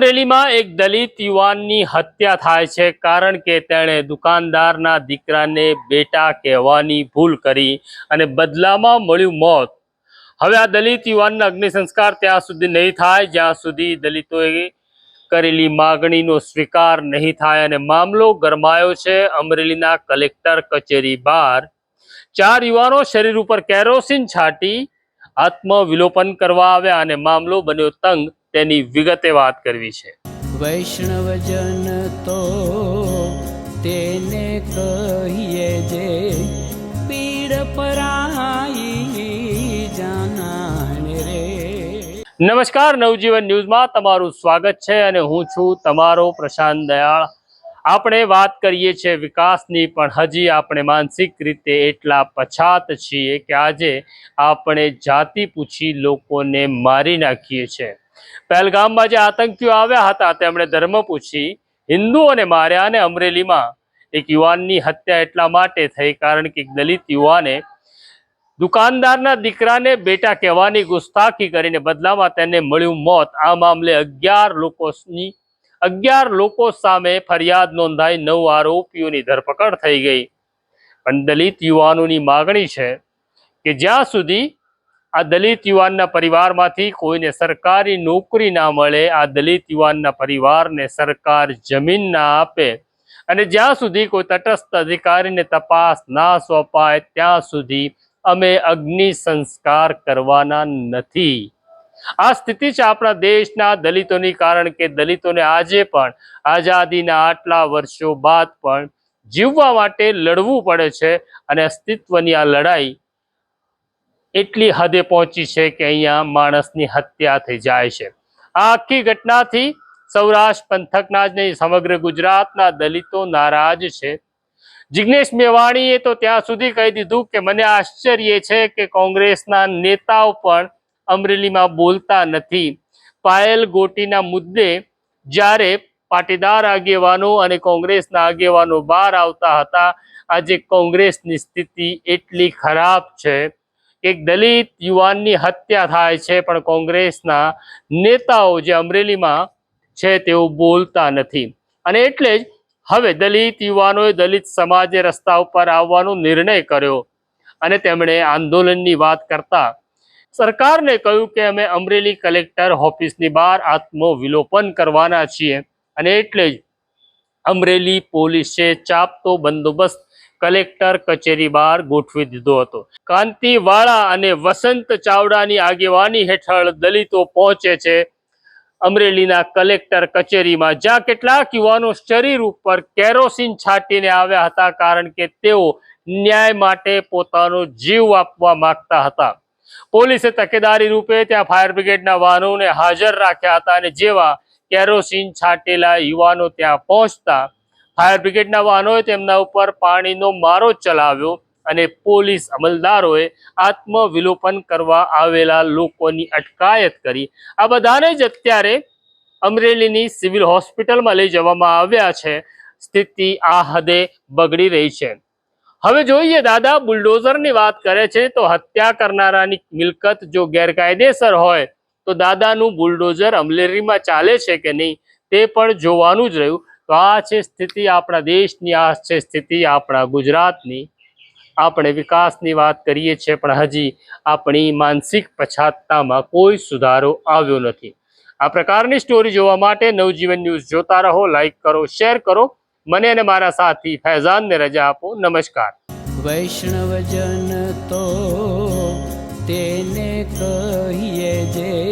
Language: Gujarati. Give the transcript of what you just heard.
અમરેલીમાં એક દલિત યુવાનની હત્યા થાય છે કારણ કે તેણે દુકાનદારના દીકરાને બેટા કહેવાની ભૂલ કરી અને બદલામાં મળ્યું મોત. હવે આ દલિત યુવાનના અગ્નિ સંસ્કાર ત્યાં સુધી નહીં થાય, જ્યાં સુધી દલિતોએ કરેલી માગણીનો સ્વીકાર નહીં થાય અને મામલો ગરમાયો છે અમરેલીના કલેક્ટર કચેરી બહાર. ચાર યુવાનો શરીર ઉપર કેરોસીન છાંટી આત્મવિલોપન કરવા આવ્યા અને મામલો બન્યો તંગ. તેની વિગતે વાત કરવી છે. વૈષ્ણવજન તો તેને કહીએ જે પીડ પરાઈ જાનાને રે. નમસ્કાર નવજીવન ન્યૂઝમાં તમારું સ્વાગત છે અને હું છું તમારો પ્રશાંત દયાળ. આપણે વાત કરીએ છીએ વિકાસની પણ હજી આપણે માનસિક રીતે એટલા પછાત છીએ કે આજે આપણે જાતિ પૂછી લોકોને મારી નાખીએ છીએ. પહેલગામમાં જે આતંકીઓ આવ્યા હતા, તેમણે ધર્મ પૂછી હિન્દુઓને માર્યા અને અમરેલીમાં એક યુવાનની હત્યા એટલા માટે થઈ કારણ કે દલિત યુવાને દુકાનદારના દીકરાને બેટા કહેવાની ગુસ્તાખી કરીને બદલામાં તેને મળ્યું મોત. આ મામલે અગિયાર લોકોની, અગિયાર લોકો સામે ફરિયાદ નોંધાઈ, નવ આરોપીઓની ધરપકડ થઈ ગઈ. પણ દલિત યુવાનોની માગણી છે કે જ્યાં સુધી આ દલિત યુવાનના પરિવારમાંથી કોઈને સરકારી નોકરી ના મળે, આ દલિત યુવાનના પરિવારને સરકાર જમીન ના આપે. અને જ્યાં સુધી કોઈ તટસ્થ અધિકારીને તપાસ ના સોંપાય, ત્યાં સુધી અમે અગ્નિ સંસ્કાર કરવાના નથી. આ સ્થિતિ છે આપણા દેશના દલિતોની, કારણ કે દલિતોને આજે પણ આઝાદીના આટલા વર્ષો બાદ પણ જીવવા માટે લડવું પડે છે અને અસ્તિત્વની આ લડાઈ એટલી હદે પહોંચી છે કે અહીંયા માણસની હત્યા થઈ જાય છે. આ આખી ઘટનાથી સૌરાષ્ટ્ર પંથકના જ નહીં, સમગ્ર ગુજરાતના દલિતો નારાજ છે. જિગ્નેશ મેવાણીએ તો ત્યાં સુધી કહી દીધું કે મને આશ્ચર્ય છે કે કોંગ્રેસના નેતાઓ પણ અમરેલીમાં બોલતા નથી. પાયલ ગોટીના મુદ્દે જ્યારે પાટીદાર આગેવાનો અને કોંગ્રેસના આગેવાનો બહાર આવતા હતા, આજે કોંગ્રેસની સ્થિતિ એટલી ખરાબ છે. એક દલિત યુવાનની હત્યા થાય છે, પણ કોંગ્રેસના નેતાઓ જે અમરેલીમાં છે તેઓ બોલતા નથી. અને એટલે જ હવે દલિત યુવાનોએ દલિત સમાજે રસ્તા ઉપર આવવાનો નિર્ણય કર્યો. અને તેમણે આંદોલનની વાત કરતા સરકારને કહ્યું કે અમે અમરેલી કલેક્ટર ઓફિસની બહાર આત્મવિલોપન કરવાના છીએ. અને એટલે જ અમરેલી પોલીસે ચાપતો બંદોબસ્ત કલેક્ટર કચેરી બહાર ગોઠવી દીધો હતો. કાંતિવાળા અને વસંત ચાવડાની આગેવાની હેઠળ દલિતો પહોંચે છે. અમરેલીના કલેક્ટર કચેરીમાં જ્યાં કેટલાક યુવાનો શરીર ઉપર કેરોસીન છાંટીને આવ્યા હતા કારણ કે તેઓ ન્યાય માટે પોતાનો જીવ આપવા માંગતા હતા. પોલીસે તકેદારી રૂપે ત્યાં ફાયર બ્રિગેડના વાહનોને હાજર રાખ્યા હતા અને જેવા કેરોસીન છાંટેલા યુવાનો ત્યાં પહોંચતા ફાયર બ્રિગેડના વાહનોએ તેમના ઉપર પાણીનો મારો ચલાવ્યો અને પોલીસ અમલદારોએ આત્મવિલોપન કરવા આવેલા લોકોની અટકાયત કરી. આ બધાને જ અત્યારે અમરેલીની સિવિલ હોસ્પિટલમાં લઈ જવામાં આવ્યા છે. સ્થિતિ આ હદે બગડી રહી છે. હવે જોઈએ, દાદા બુલડોઝરની વાત કરે છે તો હત્યા કરનારાની મિલકત જો ગેરકાયદેસર હોય તો દાદાનું બુલડોઝર અમરેલીમાં ચાલે છે કે નહીં તે પણ જોવાનું જ રહ્યું. તો આ છે સ્થિતિ આપણા દેશની, આ છે સ્થિતિ આપણા ગુજરાતની. આપણે વિકાસની વાત કરીએ છીએ, પણ હજી આપણી માનસિક પછાતતામાં કોઈ સુધારો આવ્યો નથી. આ પ્રકારની સ્ટોરી જોવા માટે નવજીવન ન્યૂઝ જોતા રહો લાઈક કરો શેર કરો. મને અને મારા સાથી ફૈઝાનને રજા આપો. નમસ્કાર. વૈષ્ણવજન તો તેને કહીએ જે